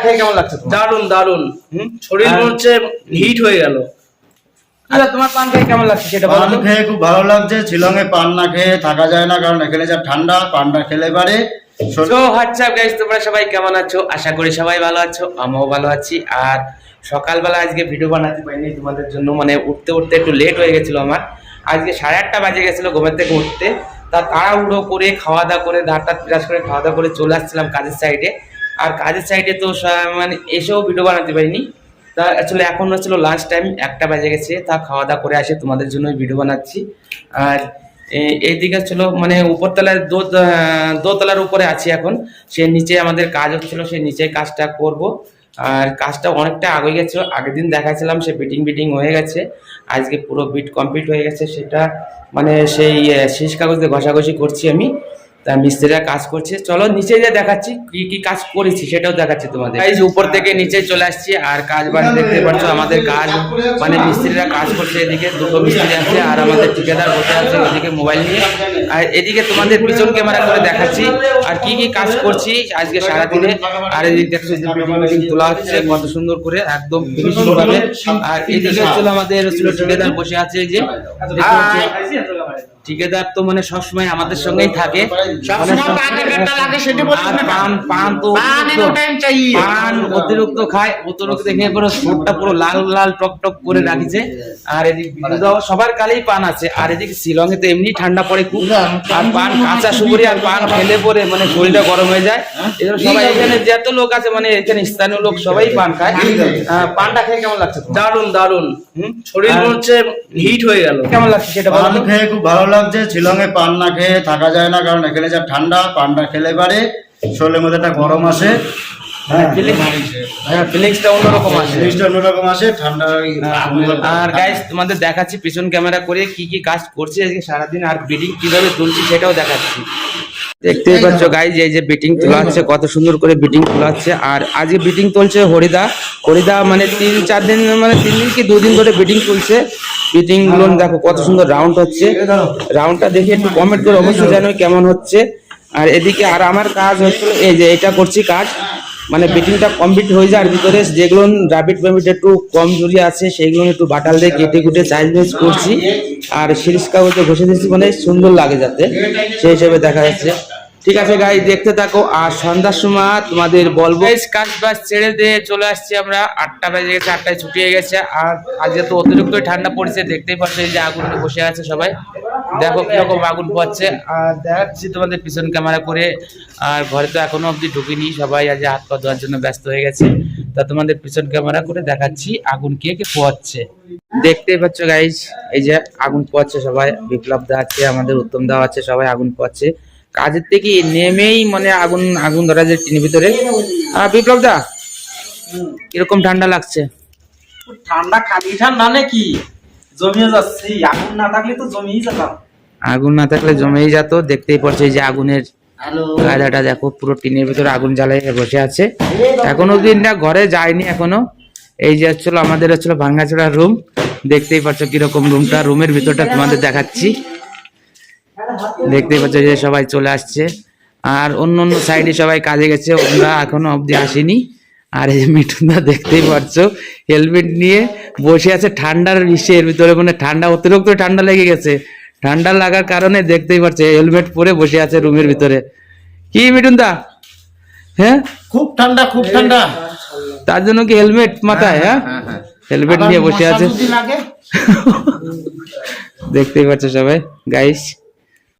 খেয়ে কেমন লাগছে দারুণ দারুণ? শরীর হচ্ছে হিট হয়ে গেল। আচ্ছা তোমার পান খেয়ে কেমন লাগছে সেটা পান খেয়ে খুব ভালো লাগছে শিলংয়ে পান না খেয়ে থাকা যায় না কারণ এখানে যা ঠান্ডা পানটা খেলে পারে। তো হোয়াটসঅ্যাপ গাইস তোমরা সবাই কেমন আছো? আশা করি সবাই ভালো আছো আমিও ভালো আছি। আর সকালবেলা আজকে ভিডিও বানাতে পারিনি তোমাদের জন্য। মানে উঠতে উঠতে একটু লেট হয়ে গেছিল আমার। আজকে সাড়ে আটটা বাজে গেছিল ঘুমের থেকে উঠতে। তা তাড়াহুড়ো করে খাওয়া দাওয়া করে দাঁতটা পিরাজ করে খাওয়া দাওয়া করে চলে আসছিলাম কাজের সাইডে আর কাজের সাইডে তো মানে এসেও ভিডিও বানাতে পারিনি। তা অ্যাকচুয়ালি এখন হচ্ছিল লাস্ট টাইম একটা বাজে গেছে, তা খাওয়া দাওয়া করে আসে তোমাদের জন্য ভিডিও বানাচ্ছি। আর এইদিকে ছিল মানে উপরতলায় দো দোতলার উপরে আছি এখন। সে নিচে আমাদের কাজ হচ্ছিল, সে নিচে কাজটা করব। আর কাজটা অনেকটা আগে গেছে, আগের দিন দেখাচ্ছিলাম সে বিটিং বিটিং হয়ে গেছে। আজকে পুরো বিট কমপ্লিট হয়ে গেছে, সেটা মানে সেই শীষ কাগজ ঘষাঘষি করছি আমি। তা মিস্ত্রিরা কাজ করছে। চলো নিচে যে দেখাচ্ছি কি কি কাজ করেছি সেটাও দেখাচ্ছি তোমাদের। যে উপর থেকে নিচে চলে আসছি আর কাজ বাজ দেখতে পাচ্ছ আমাদের কাজ মানে মিস্ত্রিরা কাজ করছে এদিকে দুটো মিস্ত্রি আছে আর আমাদের ঠিকাদার বসে আছে ওদিকে মোবাইল নিয়ে। আর এদিকে তোমাদের পিছন ক্যামেরা করে দেখাচ্ছি আর কি কি কাজ করছি আজকে সারাদিনে। আর এদিকে দেখছ তোলা হচ্ছে কত সুন্দর করে একদম ফিনিশিং ভাবে। আর এদিকে হচ্ছিল আমাদের ঠিকাদার বসে আছে এই যে। পাচ্ছ? ঠিকাদার তো মানে সবসময় আমাদের সঙ্গেই থাকে। মানে পান পান অতিরিক্ত- খায় অতিরিক্ত দেখে পুরো ঠোঁটটা পুরো লাল লাল টক টক করে রাখিছে। আর এদিকে সবার কালেই পান আছে। আর এদিকে শিলংয়ে তো এমনি ঠান্ডা পড়ে খুব। আর পান কাঁচা সুপুরি আর পান খেলে পরে মানে শরীরটা গরম হয়ে যায়। এজন্য সবাই এখানে যত লোক আছে মানে এখানে স্থানীয় লোক সবাই পান খায়। আহ, পানটা খেয়ে কেমন লাগছে? দারুণ দারুণ হুম? শরীর হচ্ছে হিট হয়ে গেল। কেমন লাগছে সেটা খেয়ে খুব ভালো লাগছে শিলংয়ে পান না খেয়ে থাকা যায় না কারণ এখানে যা ঠান্ডা পানটা খেলে পারে শরীরের মধ্যে একটা গরম আসে। হ্যাঁ হ্যাঁ ঠান্ডা আর গাইস তোমাদের দেখাচ্ছি পিছন ক্যামেরা করে কি কি কাজ করছি আজকে সারাদিন আর কীভাবে তুলছি সেটাও দেখাচ্ছি। দেখতেই পাচ্ছ গাইজ এই যে বিটিং তোলা হচ্ছে কত সুন্দর করে বিটিং তোলা হচ্ছে। আর আজকে বিটিং তুলছে হরিদা। হরিদা মানে তিন চার দিন মানে তিন দিন কি দুদিন ধরে বিটিং তুলছে। বিটিংগুলো দেখো কত সুন্দর রাউন্ড হচ্ছে। রাউন্ডটা দেখে একটু কমেন্ট করে অবশ্যই জানো কেমন হচ্ছে। আর এদিকে আর আমার কাজ হচ্ছিল এই যে এটা করছি কাজ। মানে বিটিংটা কমপ্লিট হয়ে যায় আর ভিতরে যেগুলো রাবিট ফাবিট একটু কম জুড়ি আছে সেইগুলো একটু বাটাল দিয়ে কেটে কুটে মাইজ করছি। আর সিরিজ কাগজে ঘষে দিচ্ছি মানে সুন্দর লাগে যাতে। সেই হিসেবে দেখা যাচ্ছে। ঠিক আছে গাই দেখতে থাকো। আর সন্ধ্যার সময় তোমাদের বলব কাজ বাজ ছেড়ে দিয়ে চলে আসছি আমরা। আটটা বেজে গেছে, আটটায় ছুটি হয়ে গেছে। আর আজকে তো অতিরিক্ত ঠান্ডা পড়েছে, দেখতেই পাচ্ছ যে আগুন বসে আছে সবাই। দেখো কীরকম আগুন পাচ্ছে আর দেখাচ্ছি তোমাদের পিছন ক্যামেরা করে। আর ঘরে তো এখনও অবধি ঢুকিনি। সবাই আজ হাত পা ধোয়ার জন্য ব্যস্ত হয়ে গেছে। তা তোমাদের পিছন ক্যামেরা করে দেখাচ্ছি আগুন কে কে পোয়াচ্ছে দেখতেই পাচ্ছ গাইজ এই যে আগুন পোয়াচ্ছে সবাই। বিপ্লব দা আছে, আমাদের উত্তম দা আছে, সবাই আগুন পোয়াচ্ছে কাজের থেকে নেমেই মানে আগুন আগুন ধরা যায় টিনের ভিতরে। বিপ্লব দা কীরকম ঠান্ডা লাগছে? ঠান্ডা খালি ঠান্ডা নাকি? জমিয়ে যাচ্ছে আগুন না থাকলে তো জমিয়ে যেতাম। আগুন না থাকলে জমেই যেত দেখতেই এই যে আগুনের কায়দাটা দেখো পুরো টিনের ভিতরে আগুন জ্বালাই বসে আছে। এখনও দিনটা ঘরে যায়নি এখনও। এই যে হচ্ছিল আমাদের হচ্ছিল ভাঙ্গাচোড়া রুম দেখতেই পাচ্ছ কীরকম রুমটা রুমের ভিতরটা তোমাদের দেখাচ্ছি। দেখতেই পাচ্ছ যে সবাই চলে আসছে। আর অন্য অন্য সাইডে সবাই কাজে গেছে ওরা এখনও অবধি আসেনি। আর এই মিঠুনদা দেখতেই পাচ্ছ হেলমেট নিয়ে বসে আছে ঠান্ডার ইসের ভিতরে মানে ঠান্ডা অতিরিক্ত ঠান্ডা লেগে গেছে। ঠান্ডা লাগার কারণে দেখতেই পাচ্ছে হেলমেট পরে বসে আছে রুমের ভিতরে। কি মিঠুনদা? হ্যাঁ? খুব ঠান্ডা খুব ঠান্ডা। তার জন্য কি হেলমেট মাথায় হ্যাঁ হেলমেট নিয়ে বসে আছে। দেখতেই পাচ্ছ সবাই। গাইস